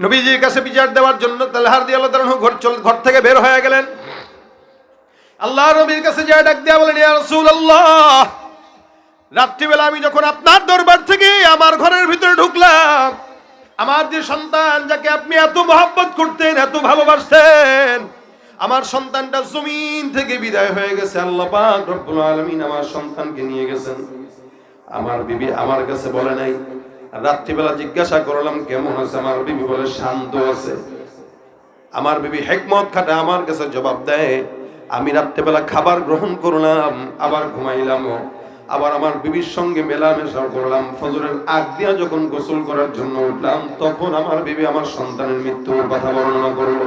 নবীজির কাছে বিচার দেওয়ার জন্য তালহার দিয়ে আল্লাহ ঘর ঘর থেকে বের হয়ে গেলেন। আল্লাহ নবীর কাছে যায় ডাক দেয়া বলেন, ইয়া রাসূলুল্লাহ, রাত্রিবেলা আমি যখন আপনার দরবার থেকে আমার ঘরের ভিতরে ঢুকলাম, আমার যে সন্তান যাকে আপনি এত মহব্বত করতেন, এত ভালোবাসতেন, আমার সন্তানটা জমিন থেকে বিদায় হয়ে গেছে। আল্লাহ পাক রব্বুল আলামিন আমার সন্তানকে নিয়ে গেছেন। আমার বিবি আমার কাছে বলে নাই রাত্রিবেলা জিজ্ঞাসা করলাম, কেমন আছে আমার বিবি বলে শান্ত আছে। আমার বিবি হেকমত খাটা আমার কাছে জবাব দেয়, আমি রাত্রেবেলা খাবার গ্রহণ করলাম, আবার ঘুমাইলাম। আবার আমার বিবির সঙ্গে মেলামেশা করলাম। ফজরের আগ দিয়া যখন গোসল করার জন্য উঠলাম, তখন আমার বিবি আমার সন্তানের মৃত্যুর কথা বর্ণনা করল।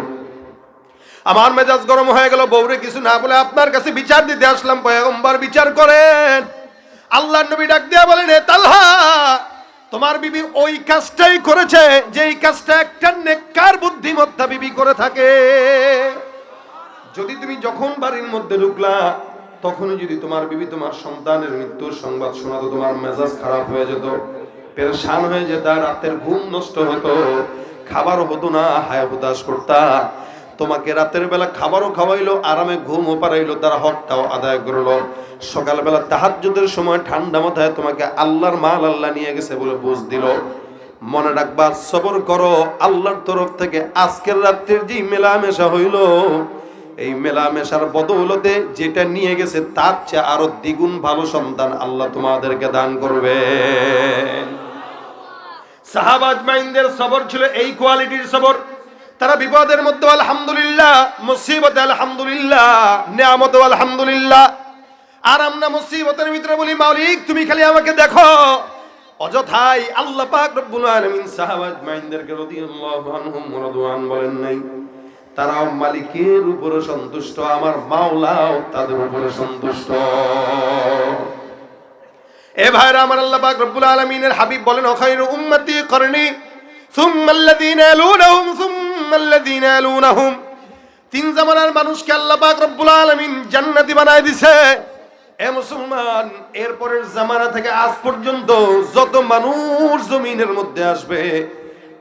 আমার মেজাজ গরম হয়ে গেল, বউরে, কিছু না বলে আপনার কাছে বিচার দিতে আসলাম বিচার করেন। আল্লাহ নবী ডাক দিয়া বলেন, এ তালহা তোমার বিবি ওই কাজটাই করেছে, যেই কাজটা একটা নেককার বুদ্ধিমত্তা বিবি করে থাকে। যদি তুমি যখন বাড়ির মধ্যে ঢুকলা, তখনই যদি তোমার বিবি তোমার সন্তানের মৃত্যুর সংবাদ শোনাতো, তোমার মেজাজ খারাপ হয়ে যেত, পেরেশান হয়ে যেত, রাতের ঘুম নষ্ট হতো, খাবারও হতো না, হায় হুতাশ করতা। তোমাকে রাতের বেলা খাবারও খাওয়াইলো, আরামে ঘুমও পারাইলো তারা হকটাও আদায় করল। সকালবেলা তাহাজ্জুদের সময় ঠান্ডা মাথায় তোমাকে আল্লাহর মাল আল্লাহ নিয়ে গেছে বলে বুঝ দিল। মনে রাখবা, সবর করো, আল্লাহর তরফ থেকে আজকের রাত্রির যে মেলামেশা হইল, এই মেলামেশার বদৌলতে যেটা নিয়ে গেছে তার চেয়ে আরও দ্বিগুণ ভালো সন্তান আল্লাহ তোমাদেরকে দান করবে। সাহাবাজ মাইন্দের সবর ছিল এই কোয়ালিটির সবর। তারা বিপদের মধ্যে, আলহামদুলিল্লাহ, মুসিবতে আলহামদুলিল্লাহ নিয়ামত আলহামদুলিল্লাহ। আর আমরা মুসিবতের ভিতরে বলি, মালিক, তুমি খালি আমাকে দেখো। অযথাই আল্লাহ পাক রব্বুল আলামিন রাদিয়াল্লাহু আনহুম রাদওয়ান বলেন নাই মালিকের উপরে সন্তুষ্ট, আমার মাওলাও তাদের উপরে সন্তুষ্ট। এ ভাইরা, আমার আল্লাহ পাক রব্বুল আলামিনের হাবিব বলেন খায়রু উম্মতি করনি সুম্মা আল্লাযীনা ইয়ালুনাহুম সুম্মা তিন জামানার মানুষকে রব্বুল জান্নাতি বানায় দিছে। এ মুসলমান এরপরের জামানা থেকে আজ পর্যন্ত যত মানুষ জমিনের মধ্যে আসবে,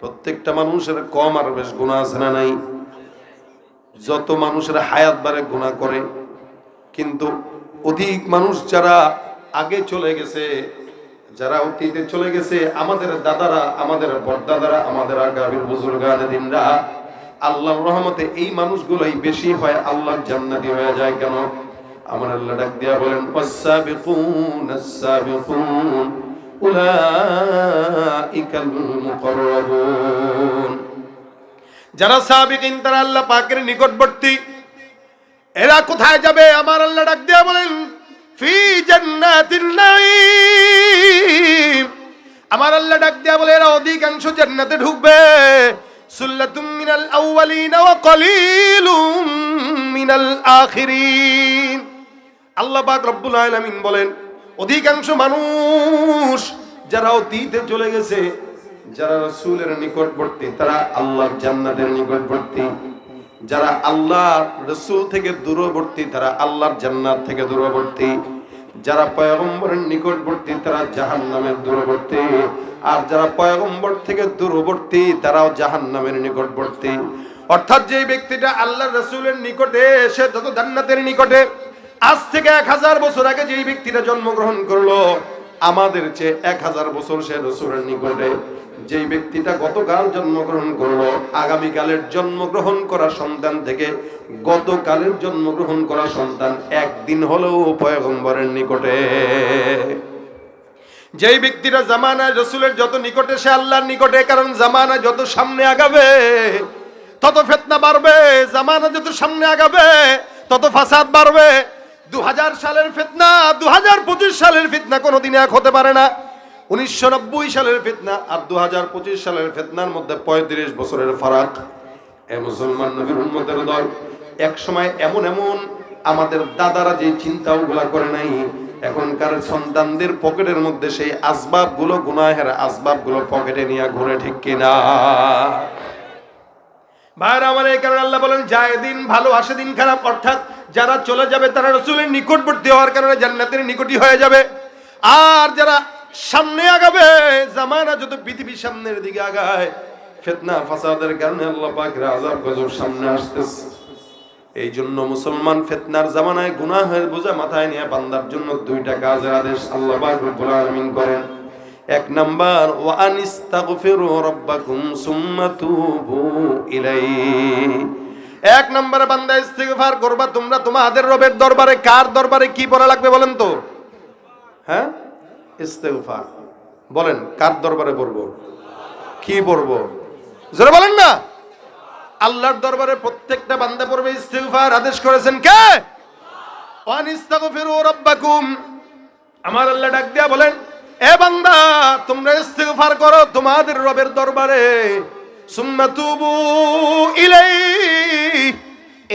প্রত্যেকটা মানুষের কম আর বেশ গুণা আছে না নাই? যত মানুষের হায়াত বাড়ে গুণা করে। কিন্তু অধিক মানুষ যারা আগে চলে গেছে, যারা অতীতে চলে গেছে, আমাদের দাদারা, আমাদের বড়দাদারা, আমাদের আগামীর বুজুর্গান দিনরা আল্লাহর রহমতে এই মানুষগুলোই বেশি হয় আল্লাহর জান্নাতি হয়ে যায় কেন? আমার আল্লাহ ডাক দিয়া বলেন ওয়াসাবিকুন আসাবিকুন উলাইকাল মুকাররাবুন। যারা সাবিকিন, তারা আল্লাহ পাকের নিকটবর্তী। এরা কোথায় যাবে? আমার আল্লাহ ডাক দিয়া বলেন, ফি জান্নাতিন নাঈম। আমার আল্লাহ ডাক দিয়া বলে, এরা অধিকাংশ জান্নাতে ঢুকবে। সুল্লাতুম মিনাল আউয়ালিন ওয়া কলিলুম মিনাল আখিরিন। আল্লাহ পাক রব্বুল আলামিন বলেন, অধিকাংশ মানুষ যারা অতীতে চলে গেছে, যারা রসুলের নিকটবর্তী, তারা আল্লাহর জান্নাতের নিকটবর্তী। যারা আল্লাহ রসুল থেকে দূরবর্তী, তারা আল্লাহর জান্নাত থেকে দূরবর্তী। যারা পয়গম্বরের নিকটবর্তী, তারা জাহান নামের দূরবর্তী। আর যারা পয়গম্বর থেকে দূরবর্তী, তারাও জাহান নামের নিকটবর্তী। অর্থাৎ যে ব্যক্তিটা আল্লাহ রসুলের নিকটে, সে যত জান্নাতের নিকটে, আজ থেকে এক হাজার বছর আগে যেই ব্যক্তিটা জন্মগ্রহণ করল, আমাদের চেয়ে এক হাজার বছর সে রসুলের নিকটে। যেই ব্যক্তিটা গতকাল জন্মগ্রহণ করল, আগামীকালের জন্মগ্রহণ করা সন্তান থেকে গতকালের জন্মগ্রহণ করা সন্তান একদিন হলেও পয়গম্বরের নিকটে। যেই ব্যক্তিরা জামানা রসুলের যত নিকটে, সে আল্লাহর নিকটে, কারণ জামানা যত সামনে আগাবে, তত ফেতনা বাড়বে। জামানা যত সামনে আগাবে, তত ফাসাদ বাড়বে। দু হাজার সালের ফিতনা দু সালের ফিতনা কোনোদিন এক হতে পারে না। উনিশশো নব্বই সালের ফিতনা আর দু হাজার পঁচিশ সালের ফিতনার মধ্যে পঁয়ত্রিশ বছরের ফারাক। মুসলমান নবীর উন্মতের দল এক সময় এমন এমন আমাদের দাদারা যে চিন্তা ওগুলা করে নাই, এখনকার সন্তানদের পকেটের মধ্যে সেই আসবাবগুলো গুনাহের আসবাবগুলো পকেটে নিয়ে ঘুরে ঠিক কিনা? ভাইরা, আমার এই কারণে আল্লাহ বলেন, যায় দিন ভালো, আসে দিন খারাপ। অর্থাৎ যারা চলে যাবে তারা রসুলের নিকটবর্তী হওয়ার কারণে জান্নাতের নিকটই হয়ে যাবে। আর যারা সামনে আগাবে, জামানা যত পৃথিবীর সামনের দিকে আগায়, ফিতনা, ফাসাদের কারণে আল্লাহ পাকের আযাব গজব সামনে আসতেছে। এই জন্য মুসলমান ফিতনার জামানায় গুনাহের বোঝা মাথায় নিয়ে বান্দার জন্য দুইটা কাজের আদেশ আল্লাহ পাক রব্বুল আলামিন করেন। এক নাম্বার, ওয়া আনিস্তাগফিরু রাব্বাকুম সুম্মা তুবু ইলাইহি। এক নম্বরে, বান্দা ইস্তিগফার করবা, তোমরা তোমাদের রবের দরবারে কার দরবারে কি পড়া লাগবে বলেন তো? হ্যাঁ? ইস্তিগফার। বলেন, কার দরবারে পড়ব? কি পড়ব? জোরে বলেন না। আল্লাহর দরবারে প্রত্যেকটা বান্দা পড়বে ইস্তিগফার। আদেশ করেছেন কে? আমার আল্লাহ ডাক দিয়া বলেন, এ বান্দা, তোমরা ইস্তিগফার করো তোমাদের রবের দরবারে। সুম্মা তুবু ইলাই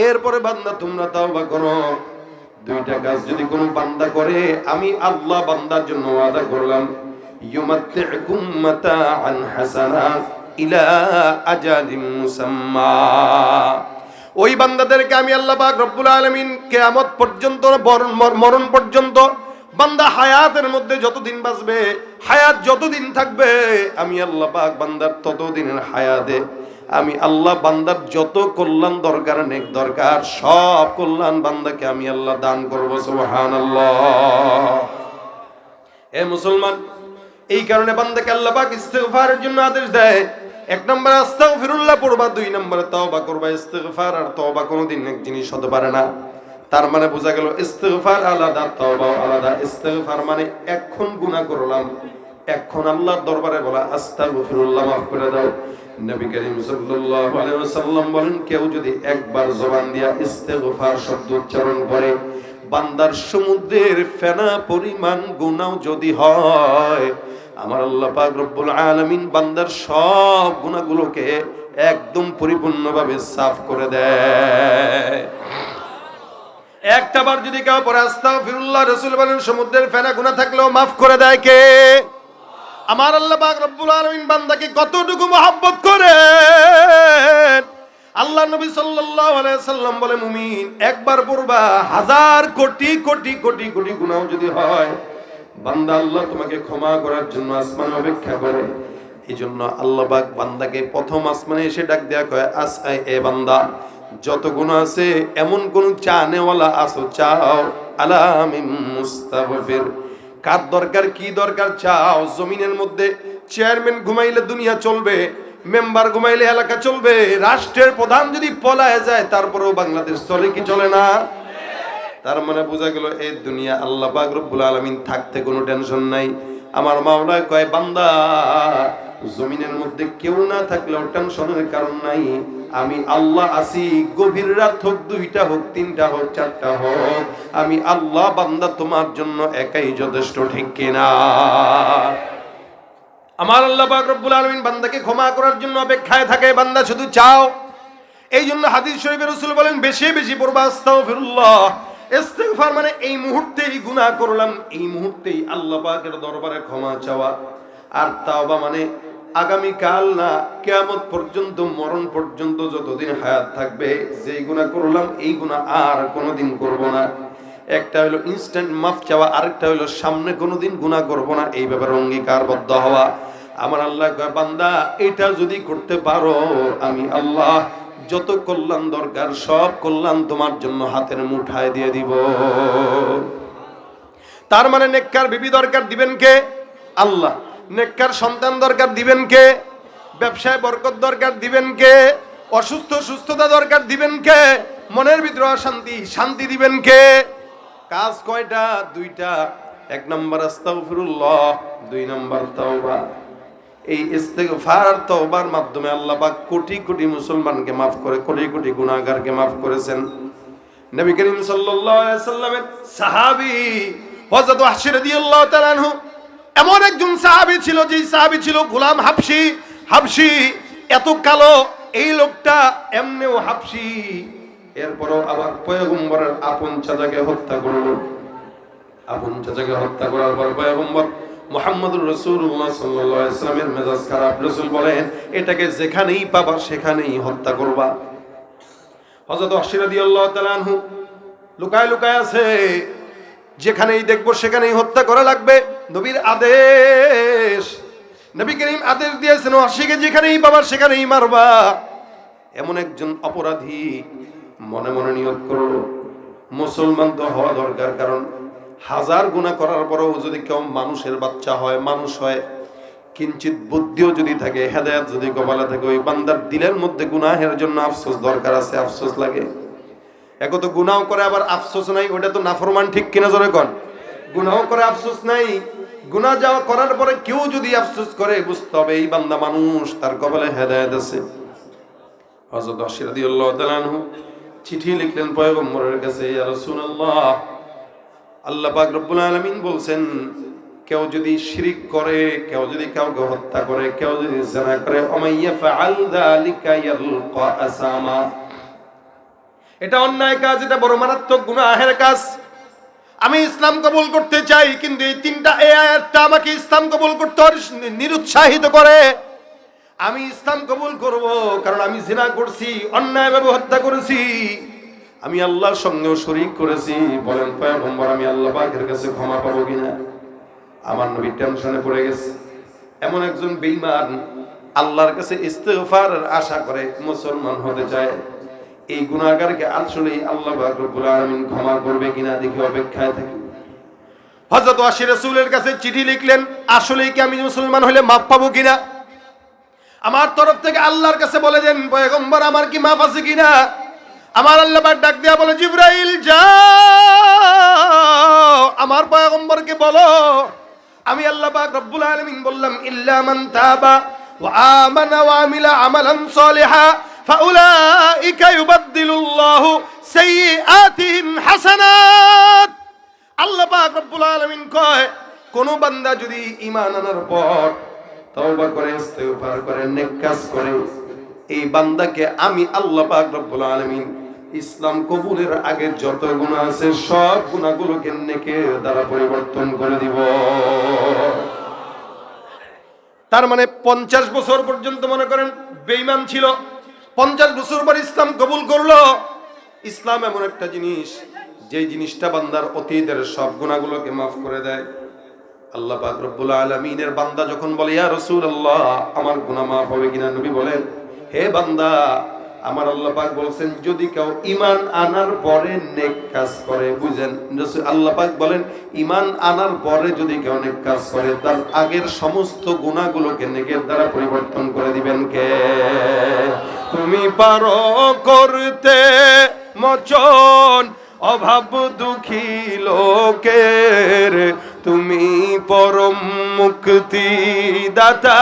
এরপরে বান্দা, তোমরা তাওবা করো। দুইটা কাজ যদি কোনো বান্দা করে, আমি আল্লাহ বান্দার জন্য ওয়াদা করলাম মাতাআন হাসানা ইলা আজালিম মুসাম্মা। ওই বান্দাদেরকে আমি আল্লাহ পাক রব্বুল আলামিন কিয়ামত পর্যন্ত মরণ পর্যন্ত, বান্দা হায়াতের মধ্যে যতদিন বাঁচবে, হায়াত যতদিন থাকবে, আমি আল্লাহ পাক বান্দার ততদিনের হায়াতে আমি আল্লাহ বান্দার যত কল্যাণ দরকার, নেক দরকার, সব কল্যাণ বান্দাকে আমি আল্লাহ দান করব, সুবহানাল্লাহ। এ মুসলমান, এই কারণে বান্দাকে আল্লাহ পাক ইস্তেগফারের জন্য আদেশ দেয়। এক নম্বর, আস্তাগফিরুল্লাহ পড়বা, দুই নম্বরে তওবা করবা। ইস্তেগফার আর তওবা কোনোদিন এক জিনিস হতে পারে না। তার মানে বোঝা গেল, ইস্তেগফার আলাদা তওবা আলাদা। ইস্তেগফার মানে এখন গুনাহ করলাম। এখন আল্লাহর দরবারে বলা, আস্তাগফিরুল্লাহ, মাফ করে দাও। নবী করিম সাল্লাল্লাহু আলাইহি ওয়াসাল্লাম বলেন, কেউ যদি একবার জবান দিয়া ইস্তেগফার শব্দ উচ্চারণ করে, বান্দার সমুদ্রের ফেনা পরিমাণ গুনাও যদি হয়, আমার আল্লাহ পাক রব্বুল আলামিন বান্দার সব গুনাহগুলোকে একদম পরিপূর্ণভাবে সাফ করে দেয়। একটা বার যদি কেউ পরে আস্তাগফিরুল্লাহ, রাসূল বলেন, সমুদ্রের ফেনা গুনাহ থাকলেও মাফ করে দেয় কে? আমার আল্লাহ পাক রব্বুল আলামিন বান্দাকে কতটুকু মহব্বত করে? আল্লাহ নবী সাল্লাম বলে, মুমিন, একবার পড়বা, হাজার কোটি কোটি কোটি কোটি গুনাহ যদি হয়, বান্দা আল্লাহ তোমাকে ক্ষমা করার জন্য আসমান অপেক্ষা করে। এই জন্য আল্লাহ পাক বান্দাকে প্রথম আসমানে এসে ডাক দেয়া কয়, আস এ বান্দা, যত গুণ আছে, এমন কোন চা নেওয়ালা আসো চাও আলামিম মুস্তাগফির। কার দরকার, কি দরকার? চাও জমিনের মধ্যে চেয়ারম্যান ঘুমাইলে দুনিয়া চলবে, মেম্বার ঘুমাইলে এলাকা চলবে, রাষ্ট্রের প্রধান যদি পলায় যায়, তারপরেও বাংলাদেশ চলে কি চলে না? তার মানে বোঝা গেল, এই দুনিয়া আল্লাহ পাক আলামিন থাকতে কোনো টেনশন নাই। আমার মাওলা কয়, বান্দা, জমিনের মধ্যে কেউ না থাকলেও টেনশনের কারণ নাই। আমি আল্লাহ আছি গভীর রাত হোক, দুইটা হোক, তিনটা হোক, চারটা হোক, আমি আল্লাহ বান্দা তোমার জন্য একাই যথেষ্ট, ঠিক কিনা? আমার আল্লাহ রব্বুল আলামিন বান্দাকে ক্ষমা করার জন্য অপেক্ষায় থাকে, বান্দা শুধু চাও। এই জন্য হাদিস শরীফের রাসূল বলেন, বেশি বেশি পড়বা, আস্তাগফিরুল্লাহ। ইস্তিগফার মানে এই মুহূর্তেই গুনাহ করলাম, এই মুহূর্তেই আল্লাহ পাকের দরবারে ক্ষমা চাওয়া। আর তাওবা মানে আগামী কাল না, কিয়ামত পর্যন্ত, মরণ পর্যন্ত যতদিন হায়াত থাকবে, যেই গুনাহ করলাম, এই গুনাহ আর কোনোদিন করব না। একটা হলো ইনস্ট্যান্ট মাফ চাওয়া, আরেকটা হলো সামনে কোনোদিন গুনাহ করব না, এই ব্যাপারে অঙ্গীকারবদ্ধ হওয়া। আমার আল্লাহ বান্দা, এটা যদি করতে পারো, আমি আল্লাহ যত কল্যাণ দরকার, সব কল্যাণ তোমার জন্য হাতের মুঠায় দিয়ে দিব। তার মানে নেককার বিবি দরকার দিবেন কে? আল্লাহ। নেককার সন্তান দরকার দিবেন কে? ব্যবসায় বরকত দরকার দিবেন কে? অসুস্থ সুস্থতা দরকার দিবেন কে? মনের ভিতরে অশান্তি, শান্তি দিবেন কে? কাজ কয়টা? দুইটা। এক নম্বর, আস্তাগফিরুল্লাহ। দুই নম্বর, তাওবা। এই ইস্তেগফার, তওবার মাধ্যমে আল্লাহ পাক কোটি কোটি মুসলমানকে মাফ করে, কোটি কোটি গুনাহগারকে মাফ করেছেন। নবী করিম সাল্লাল্লাহু আলাইহি সাল্লামের সাহাবী হযরত ওয়াহশী রাদিয়াল্লাহু তাআলা আনহু এমন একজন সাহাবী ছিল যে সাহাবী ছিল গোলাম হাবশী হাবশী এত কালো, এই লোকটা এমনিও হাবশী এরপরও আবার পয়গম্বরের আপন চাচাকে হত্যা করল। আপন চাচাকে হত্যা করার পর পয়গম্বর মোহাম্মদুর রসুল্লাহ সাল্লাল্লাহু আলাইহি সাল্লামের মেজাজ খারাপ। রসুল বলেন, এটাকে যেখানেই পাবা, সেখানেই হত্যা করবা। হযরত ওয়াহশী রাদিয়াল্লাহু তাআলা আনহু লুকায় লুকায় আছে। যেখানেই দেখব সেখানেই হত্যা করা লাগবে। নবীর আদেশ। নবী করিম আদেশ দিয়েছেন অশিকে যেখানেই পাবা সেখানেই মারবা। এমন একজন অপরাধী মনে মনে নিয়োগ করো মুসলমান তো হওয়া দরকার, কারণ হাজার গুণা করার পরেও যদি কেউ মানুষের বাচ্চা হয়, মানুষ হয় কিঞ্চিত বুদ্ধিও যদি থাকে, হেদায়াত যদি কপালে থাকে, ওই বান্দার দিলের মধ্যে গুনাহের জন্য আফসোস দরকার আছে, আফসোস লাগে। এক তো গুনাও করে আবার আফসোস নাই, ওটা তো নাফরমান ঠিক কিনা জোরে কন? গুনাও করে আফসোস নাই, গুনাহ যাওয়া করার পরে কেউ যদি আফসোস করে বুঝতে হবে এই বান্দা মানুষ, তার কপালে হেদায়েত আছে। হযরত রাদিয়াল্লাহু তাআলা আনহু চিঠি লিখলেন পয়গম্বরের কাছে, ইয়া রাসূলুল্লাহ, আল্লাহ পাক রব্বুল আলামিন বলছেন, কেউ যদি শিরিক করে, কেউ যদি কাউকে হত্যা করে, কেউ যদি জিনা করে, ওমাইয়া ফাআল যালিকা ইয়ালকা আসামা এটা অন্যায় কাজ, এটা বড় মারাত্মক গুনাহের কাজ। আমি ইসলাম কবুল করতে চাই, কিন্তু এই তিনটা এই আয়াতটা আমাকে ইসলাম কবুল করতে নিরুৎসাহিত করে। আমি ইসলাম কবুল করব কারণ আমি জিনা করছি, অন্যায় অন্যায়ভাবে হত্যা করেছি। আমি আল্লাহর সঙ্গেও শরীক করেছি। বলেন পয়গম্বর, আমি আল্লাহ পাকের কাছে ক্ষমা পাবো কিনা? আমার নবী টেনশনে পড়ে গেছে। এমন একজন বেঈমান আল্লাহর কাছে ইস্তেগফার আশা করে মুসলমান হতে চায়। এই গুনাহগারকে আসলে আল্লাহ রব্বুল ক্ষমা করবে কিনা দেখি অপেক্ষায় থাকি। কাছে চিঠি লিখলেন, আসলেই কি আমি মুসলমান হলে মাপ পাবো কিনা? আমার তরফ থেকে আল্লাহর কাছে বলে দেন, পয়গম্বর, আমার কি মাপ আছে কিনা? আমার আল্লাহ ডাক দেয়া বলে, জিব্রাইল, যাও। আমার পয়গম্বরকে বলো। আমি আল্লাহ পাক রব্বুল আলামিন বললাম, ইল্লা মান তাবা ওয়া আমানা ওয়া আমিলা আমালান ফাউলাইকা ইউবাদদিলুল্লাহু সাইয়্যাতিহিম হাসানাত। আল্লাহ পাক রব্বুল আলামিন কয়, কোন বান্দা যদি ঈমান আনার পর তওবা করে, ইস্তেগফার করে, নেক কাজ করে, এই বান্দাকে আমি আল্লাহ পাক রব্বুল আলামিন ইসলাম কবুলের আগে যত গুনাহ আছে সব গুনাহগুলোকে নেকের দ্বারা পরিবর্তন করে দিব। তার মানে পঞ্চাশ বছর পর্যন্ত মনে করেন বেঈমান ছিল। পঞ্চাশ বছর পর ইসলাম কবুল করল। ইসলাম এমন একটা জিনিস, যে জিনিসটা বান্দার অতীতের সব গুণাগুলোকে মাফ করে দেয়। আল্লাহ পাক আলামিনের বান্দা যখন বলে, ইয়া রাসূলুল্লাহ, আমার গুণা মাফ হবে কিনা? নবী বলেন, হে বান্দা আমার আল্লাহ পাক বলছেন, যদি কেউ ইমান আনার পরে নেক কাজ করে, বুঝেন? রাসূল আল্লাহ পাক বলেন ইমান আনার পরে যদি কেউ নেক কাজ করে, তার আগের সমস্ত গুণাগুলোকে নেকের দ্বারা পরিবর্তন করে দিবেন কে? তুমি পারো করতে মচন, অভাব দুঃখী লোকের। তুমি পরম মুক্তি দাতা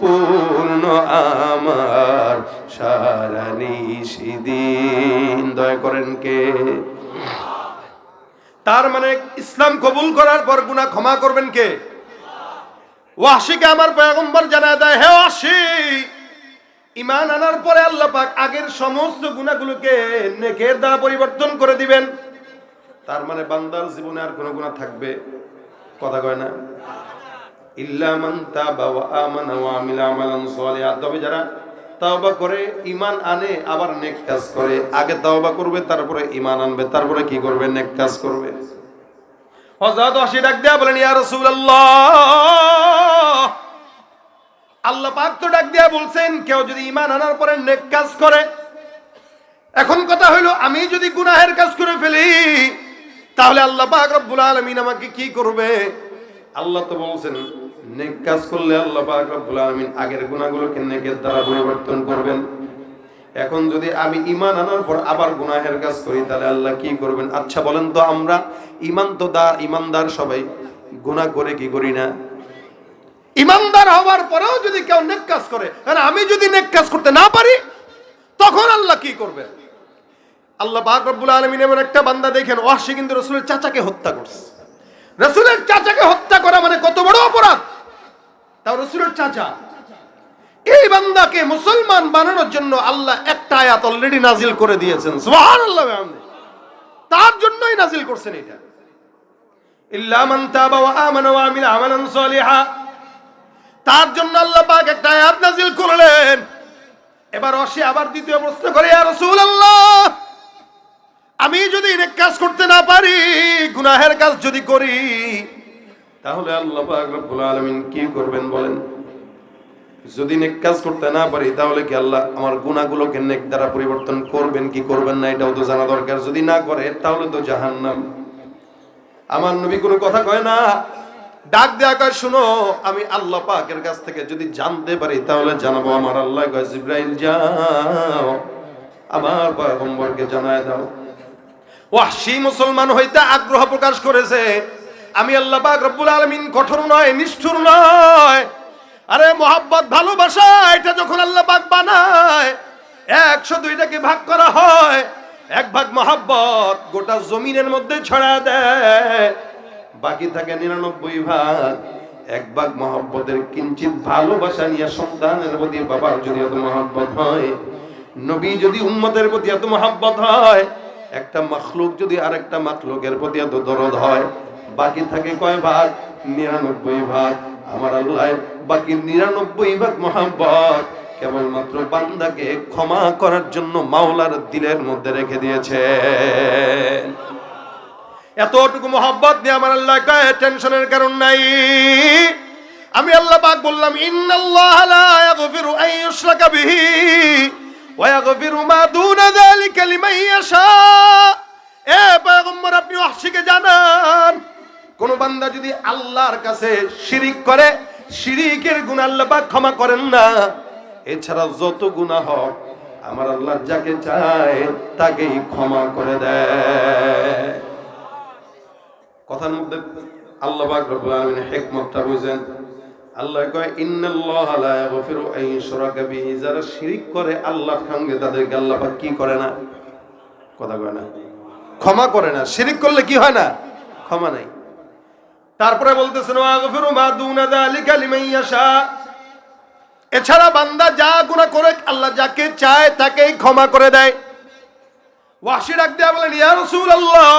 পূর্ণ আমার সারা নিশিদিন। দয়া করেন কে? তার মানে ইসলাম কবুল করার পর গুনাহ ক্ষমা করবেন কে? ওয়াসিকে আমার পয়গম্বর জানা দেয়, হে ওয়াসি ইমান আনার পরে আল্লাহ পাক আগের সমস্ত গুণাগুলোকে নেকের দ্বারা পরিবর্তন করে দিবেন। তার মানে বান্দার জীবনে আর কোনো গুণা থাকবে? কথা কয় না? করে, ঈমান আনে, আবার করে, আগে করবে, তারপরে ঈমান আনবে, তারপরে কি করবে? করবে। ডাক আল্লাহ তো ডাক দিয়া বলছেন, কেউ যদি ইমান আনার পরে নেক কাজ করে, এখন কথা হইল, আমি যদি গুনাহের কাজ করে ফেলি, তাহলে আল্লাহ পাক আলামিন আমাকে কি করবে? আল্লাহ তো বলছেন নেক কাজ করলে আল্লাহ পাক রব্বুল আলামিন আগের গুনাহগুলোকে নেকের দ্বারা পরিবর্তন করবেন। এখন যদি আমি আনার পর আবার গুনাহের কাজ করি, তাহলে আল্লাহ কি করবেন? আচ্ছা বলেন তো আমরা ইমান তো দা ইমানদার সবাই গুনাহ করে কি করি না? ইমানদার হওয়ার পরেও যদি কেউ নেক কাজ করে কারণ আমি যদি নেক কাজ করতে না পারি, তখন আল্লাহ কি করবে আল্লাহ পাক রব্বুল আলামিন এমন একটা বান্দা দেখেন ওয়াসি কিন্তু রসুলের চাচাকে হত্যা করছে। রসুলের চাচাকে হত্যা করা মানে কত বড় অপরাধ তাও রসুলের চাচা। এই বান্দাকে মুসলমান বানানোর জন্য আল্লাহ একটা আয়াত অলরেডি নাজিল করে দিয়েছেন। তার জন্যই নাজিল করছেন এটা। মান ওয়া তার জন্য আল্লাহ একটা নাজিল করলেন। এবার আবার দ্বিতীয় প্রশ্ন করে আমি যদি কাজ করতে না পারি, গুনাহের কাজ যদি করি তাহলে আল্লাহ রব্বুল আলামিন কি করবেন বলেন? যদি নেক কাজ করতে না পারি, তাহলে কি আল্লাহ আমার গুনাহগুলোকে নেক দ্বারা পরিবর্তন করবেন, কি করবেন না, এটাও তো জানা দরকার। যদি না করে, তাহলে তো জাহান জাহান্নাম। আমার নবী কোনো কথা কয় না? ডাক দেয়া কয়, শুনো, আমি আল্লাহ পাকের কাছ থেকে যদি জানতে পারি, তাহলে জানাব আমার আল্লাহ। কয়, জিব্রাইল, যাও, আমার পয়গম্বরকে জানায় দাও। ওয়াহশি মুসলমান হইতে আগ্রহ প্রকাশ করেছে। আমি আল্লাহ পাক রব্বুল আলামিন কঠোর নয়, নিষ্ঠুর নয়। আরে মোহাব্বত, ভালোবাসা, এটা যখন আল্লাহ পাক বানায়, একশো দুইটাকে ভাগ করা হয়। এক ভাগ মহাব্বত গোটা জমিনের মধ্যে ছড়া দেয়। বাকি থাকে নিরানব্বই ভাগ। এক ভাগ মহাব্বতের কিঞ্চিত ভালোবাসা নিয়ে সন্তানের প্রতি বাবার যদি এত মহাব্বত হয়, নবী যদি উম্মতের প্রতি এত মহাব্বত হয়, একটা মখলুক যদি আরেকটা মখলুকের প্রতি এত দরদ হয় বাকি থাকে কয় ভাগ? নিরানব্বই ভাগ। আমার আল্লাহ বাকি নিরানব্বই ভাগ মহাব্বত। কেবলমাত্র বান্দাকে ক্ষমা করার জন্য মাওলার দিলের মধ্যে রেখে দিয়েছে। এতটুকু মোহাব্বত নিয়ে আমার আল্লাহ কয়, টেনশনের কারণ নাই। আমি আল্লাহ পাক বললাম, ইন্নাল্লাহ লা ইয়াগফিরু আন ইউশরাকা বিহি ওয়া ইয়াগফিরু মা দুনা যালিকা লিমান ইয়াশা। এ পয়গম্বর, আপনি ওয়াহশিকে জানান কোন বান্দা যদি আল্লাহর কাছে শিরিক করে, শিরিকের গুণ আল্লাহ ক্ষমা করেন না। এছাড়া যত গুনাহ হোক আমার আল্লাহ যাকে চায়, তাকেই ক্ষমা করে দেয়। কথার মধ্যে আল্লাহ বুঝেন। আল্লাহ কয় যারা শিরিক করে আল্লাহর সঙ্গে, তাদেরকে আল্লাহ কি করে না? কথা কয় না। ক্ষমা করে না। শিরিক করলে কি হয় না? ক্ষমা নাই। তারপরে বলতেছেন এছাড়া বান্দা যা গুনাহ করে, আল্লাহ যাকে চায় তাকেই ক্ষমা করে দেয়। ওয়াসি ডাক দেয়া বলেন, ইয়া রাসূলুল্লাহ,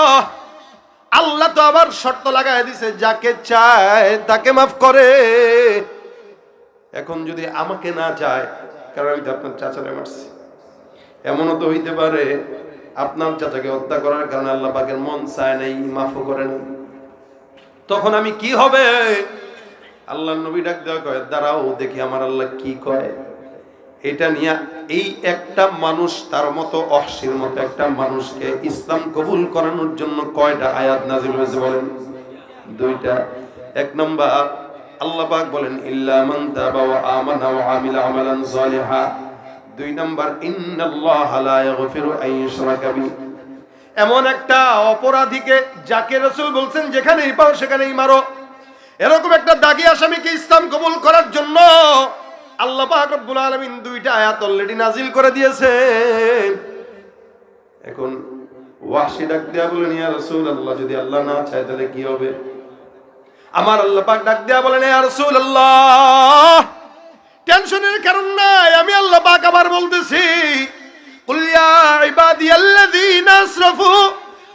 আল্লাহ তো আবার শর্ত লাগায় দিছে, যাকে চায় তাকে মাফ করে। এখন যদি আমাকে না চায়, কারণ আমি তো আপনার চাচারে মারছি। এমনও তো হইতে পারে, আপনার চাচাকে হত্যা করার কারণে আল্লাহ পাকের মন চায় নাই, মাফও করে না তখন আমি কি হবে? আল্লাহ নবী ডাক দেওয়া কয়, দাঁড়াও, দেখি আমার আল্লাহ কি কয় এটা নিয়ে এই একটা মানুষ তার মতো অহসির মতো একটা মানুষকে ইসলাম কবুল করানোর জন্য কয়টা আয়াত নাজিল হয়েছে বলেন? দুইটা। এক নম্বর, আল্লাহ পাক বলেন, ইল্লা মান তাবা ওয়া আমানা ওয়া আমিলা আমালান সালিহা। দুই নম্বর, ইন্নাল্লাহা লা ইয়াগফিরু আন ইউশরাকা বি এমন একটা অপরাধীকে যাকে রাসূল বলছেন, যেখানেই পাও সেখানেই মারো। এরকম একটা দাগি আসামিকে ইসলাম কবুল করার জন্য আল্লাহ পাক রব্বুল আলামিন দুইটা আয়াত অলরেডি নাজিল করে দিয়েছে এখন ওয়াসি ডাক দেয়া বলেন, ইয়া আল্লাহ যদি আল্লাহ না চায় তাহলে কি হবে? আমার আল্লাহ পাক ডাক দেয়া বলেন, ইয়া আল্লাহ টেনশনের কারণ নাই, আমি আল্লাহ পাক আবার বলতেছি। قل يا عبادي الذين اسرفوا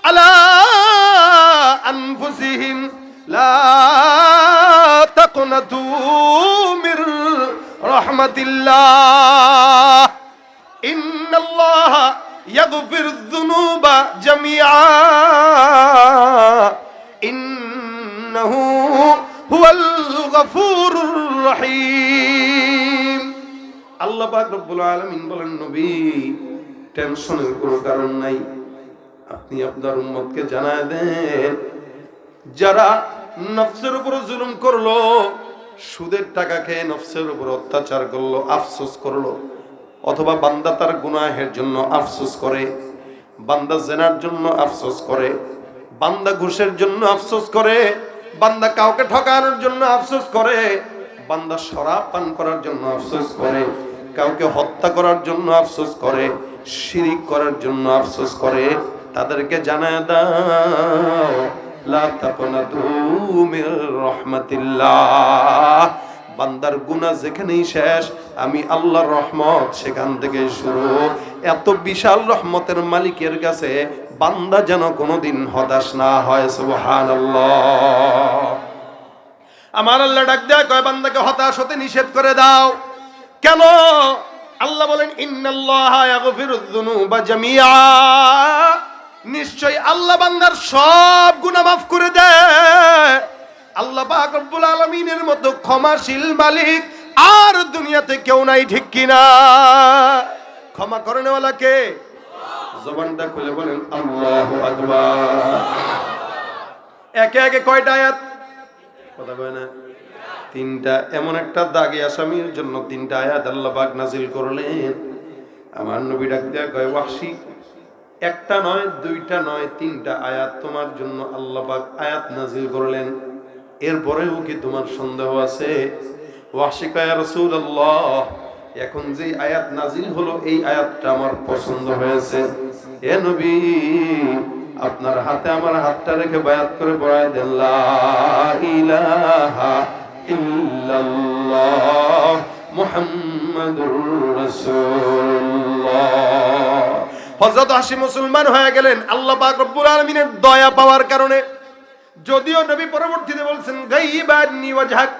على انفسهم لا تقنطوا من رحمة الله إن الله يغفر الذنوب جميعا إنه هو الغفور الرحيم আল্লাহ পাক রব্বুল আলামিন বলেন নবী টেনশনের কোনো কারণ নাই। আপনি আপনার উম্মতকে জানায় দেন, যারা নফসের উপর জুলুম করল, সুদের টাকা খেয়ে নফসের উপর অত্যাচার করল, আফসোস করল, অথবা বান্দা তার গুনাহের জন্য আফসোস করে, বান্দা জেনার জন্য আফসোস করে, বান্দা ঘুষের জন্য আফসোস করে, বান্দা কাউকে ঠকানোর জন্য আফসোস করে, বান্দা শরাব পান করার জন্য আফসোস করে, কাউকে হত্যা করার জন্য আফসোস করে শিরিক করার জন্য আফসোস করে, তাদেরকে জানায় দাও, লা তাকনাতু মির বান্দার গুনাহ যেখানেই শেষ, আমি আল্লাহর রহমত সেখান থেকে শুরু। এত বিশাল রহমতের মালিকের কাছে বান্দা যেন কোনোদিন হতাশ না হয়, সুবহানাল্লাহ। আমার আল্লাহ ডাক দেয় কয়, বান্দাকে হতাশ হতে নিষেধ করে দাও। কেন? আল্লাহ বলেন নিশ্চয় আল্লাহ বান্দার সব গুনাহ মাফ করে দেয়। আল্লাহ পাক রব্বুল আলামিনের মতো ক্ষমাশীল মালিক আর দুনিয়াতে কেউ নাই, ঠিক কিনা ক্ষমা করেনেওয়ালা কে জবানটা খুলে বলেন আকবার। একে একে কয়টা আয়াত? কথা কয় না। তিনটা, এমন একটা দাগে আসামির জন্য তিনটা আয়াত আল্লাহ পাক নাজিল করলেন। আমার নবী ডাক দেয়া কয়, ওয়াহশি, একটা নয়, দুইটা নয়, তিনটা আয়াত তোমার জন্য আল্লাহ পাক আয়াত নাজিল করলেন। এরপরেও কি তোমার সন্দেহ আছে? ওয়াহশি কয় রাসূলুল্লাহ, এখন যে আয়াত নাজিল হলো, এই আয়াতটা আমার পছন্দ হয়েছে। এ নবী, আপনার হাতে আমার হাতটা রেখে বায়াত করে পড়ায় দেন, লা ইলাহা ইল্লাল্লাহ মুহাম্মাদুর রাসূলুল্লাহ। হযরত মুসলমান হয়ে গেলেন। আল্লাহ পাক রব্বুল দয়া পাওয়ার কারণে। যদিও নবী পরবর্তীতে বলছেন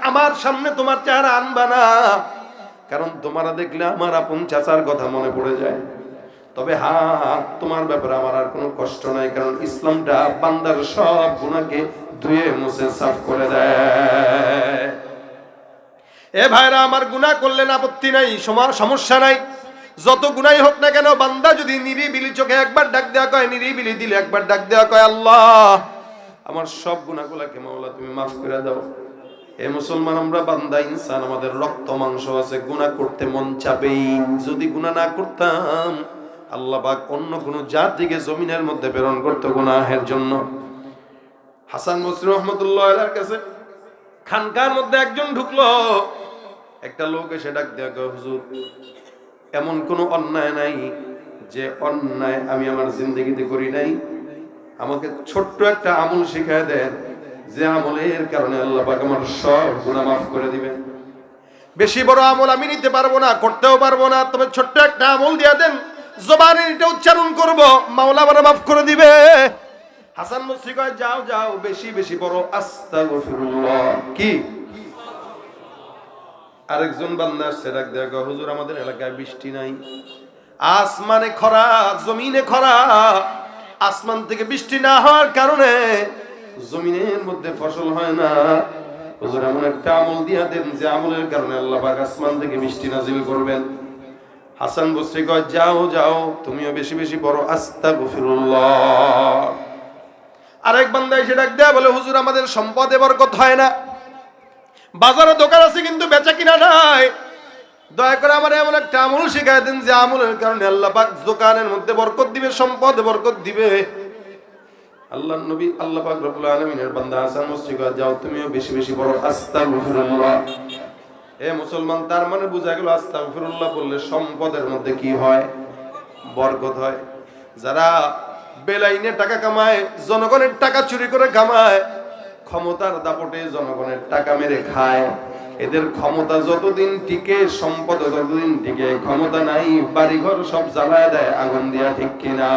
আমার সামনে তোমার চেহারা আনবা না। কারণ তোমারা দেখলে আমার আপন চাচার কথা মনে পড়ে যায়। তবে হ্যাঁ তোমার ব্যাপারে আমার আর কোনো কষ্ট নাই, কারণ ইসলামটা বান্দার সব গুণাকে ধুয়ে মুছে সাফ করে দেয়। এ ভাইরা, আমার গুনাহ করলেন আপত্তি নাই, সমার সমস্যা নাই। যত গুনাই হোক না কেন, বান্দা যদি নিরিবিলি চোখে একবার ডাক দেওয়া কয়, নিরিবিলি দিলে একবার ডাক দেওয়া কয়, আল্লাহ! আমার সব গুনাহগুলাকে মাওলা, তুমি মাফ করে দাও। এ মুসলমান, আমরা বান্দা, ইনসান, আমাদের রক্ত, মাংস আছে, গুনাহ করতে মন চাবেই। যদি গুনাহ না করতাম আল্লাহ পাক অন্য কোনো জাতিকে জমিনের মধ্যে প্রেরণ করতো গুনাহের জন্য। হাসান মসরি রহমতুল্লাহ কাছে খানকার মধ্যে একজন ঢুকলো। একটা লোক এসে ডাক দেয়া হুজুর, এমন কোনো অন্যায় নাই যে অন্যায় আমি আমার জিন্দগিতে করি নাই? আমাকে ছোট্ট একটা আমল শিখায় দেন, যে আমলের কারণে আল্লাহ পাক আমার সব গুনাহ মাফ করে দিবেন। বেশি বড় আমল আমি নিতে পারব না, করতেও পারব না, তবে ছোট্ট একটা আমল দিয়ে দেন। জবানে এটা উচ্চারণ করব মাওলা আমার মাফ করে দিবে। হাসান মুসরি কয় যাও যাও বেশি বেশি বড় আস্তাগফিরুল্লাহ। কি? আরেকজন বান্দা আসছে কয়, হুজুর আমাদের এলাকায় বৃষ্টি নাই। আসমানে খরা জমিনে খরা। আসমান থেকে বৃষ্টি না হওয়ার কারণে জমিনের মধ্যে ফসল হয় না। হুজুর এমন একটা আমল দিয়া দেন যে আমলের কারণে আল্লাহ পাক আসমান থেকে বৃষ্টি নাজিল করবেন। হাসান বসরি কয়, যাও যাও, তুমিও বেশি বেশি বড় আস্তা গফিরুল্লাহ আরেক বান্দা এসে ডাক দেয়া বলে, হুজুর, আমাদের সম্পদে বরকত হয় না। বাজারে দোকান আছে কিন্তু বেচা কিনা নাই। দয়া করে আমার এমন একটা আমল শিখাই দিন, যে আমলের কারণে আল্লাহ দোকানের মধ্যে বরকত দিবে, সম্পদ বরকত দিবে। আল্লাহ নবী আল্লাহ পাক রব্বুল বান্দা হাসান মসজিদ যাও, তুমিও বেশি বেশি বড় আস্তাগফিরুল্লাহ। এ মুসলমান, তার মানে বোঝা গেল আস্তাগফিরুল্লাহ বললে সম্পদের মধ্যে কি হয়? বরকত হয়। যারা বেলাইনে টাকা কামায়, জনগণের টাকা চুরি করে কামায় ক্ষমতার দাপটে জনগণের টাকা মেরে খায়। এদের ক্ষমতা যতদিন টিকে, সম্পদ যতদিন টিকে। ক্ষমতা নাই, বাড়িঘর সব জ্বালায় দেয়, আগুন দিয়া ঠিক কিনা?